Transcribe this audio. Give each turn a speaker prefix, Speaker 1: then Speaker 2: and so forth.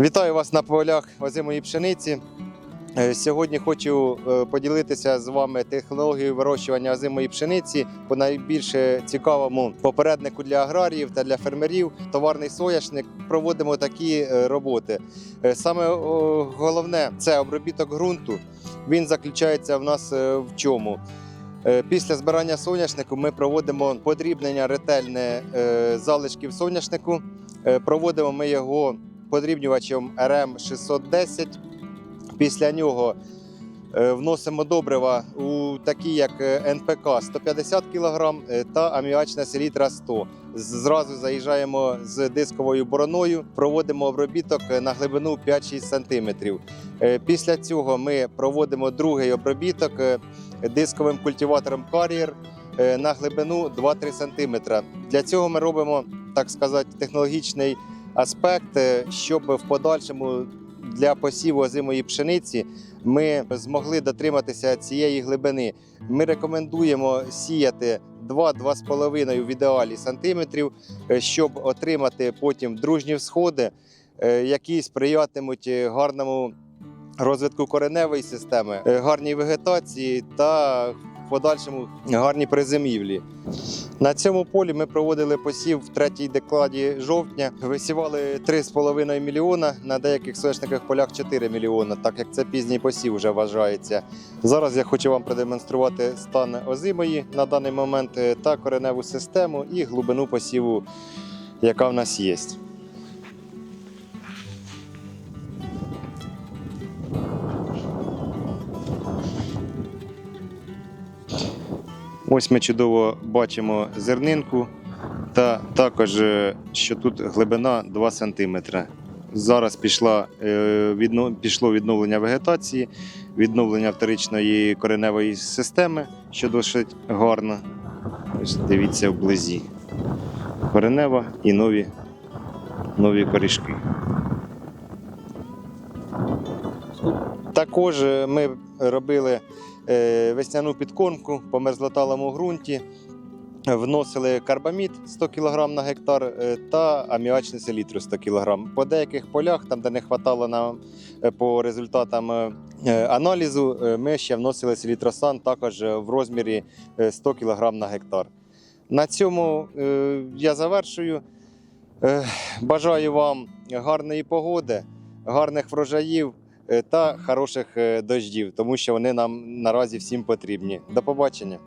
Speaker 1: Вітаю вас на полях озимої пшениці. Е, Сьогодні хочу е, поділитися з вами технологією вирощування озимої пшениці по найбільш цікавому попереднику для аграріїв та для фермерів. Товарний соняшник проводимо такі е, роботи. Саме головне це обробіток ґрунту. Він заключається в нас в чому? Після збирання соняшнику ми проводимо подрібнення ретельне залишків соняшнику. Проводимо ми його подрібнювачем РМ 610. Після нього е, вносимо добрива у такі, як е, НПК 150 кг та аміачна селітра 100. Зразу заїжджаємо з дисковою бороною, проводимо обробіток на глибину 5-6 см. Е, Після цього ми проводимо другий обробіток е, дисковим культиватором е, на глибину 2-3 см. Для цього ми робимо, так сказати, технологічний аспект, щоб в подальшому для посіву озимої пшениці ми змогли дотриматися цієї глибини. Ми рекомендуємо сіяти 2-2,5 в ідеалі сантиметрів, е, щоб отримати потім дружні всходи, е, які сприятимуть е, гарному розвитку кореневої системи, гарній вегетації та в подальшому гарній призимівлі. На цьому полі ми проводили посів в третій декладі жовтня. Висівали 3,5 мільйона, на деяких соняшниках полях 4 мільйона, так як це пізній посів вже вважається. Зараз я хочу вам продемонструвати стан озимої на даний момент е, та кореневу систему і глибину посіву, яка в нас є. Ось ми чудово бачимо зернинку, та також, е, що тут глибина 2 см. Зараз пішла, е, пішло відновлення вегетації, відновлення вторичної кореневої системи, що досить гарно. Ось дивіться вблизі. Коренева і нові, нові корішки. Також е, ми робили весняну підкормку по мерзлоталому ґрунті. Вносили карбамід 100 кг на гектар е, та аміачну селітру 100 кг. По деяких полях, там де не вистачало нам е, по результатам е, е, аналізу, е, ми ще вносили селітросан також е, в розмірі е, 100 кг на гектар. На цьому е, я завершую. Е, Бажаю вам гарної погоди, гарних врожаїв е, та хороших е, дождів, тому що вони нам наразі всім потрібні. До побачення.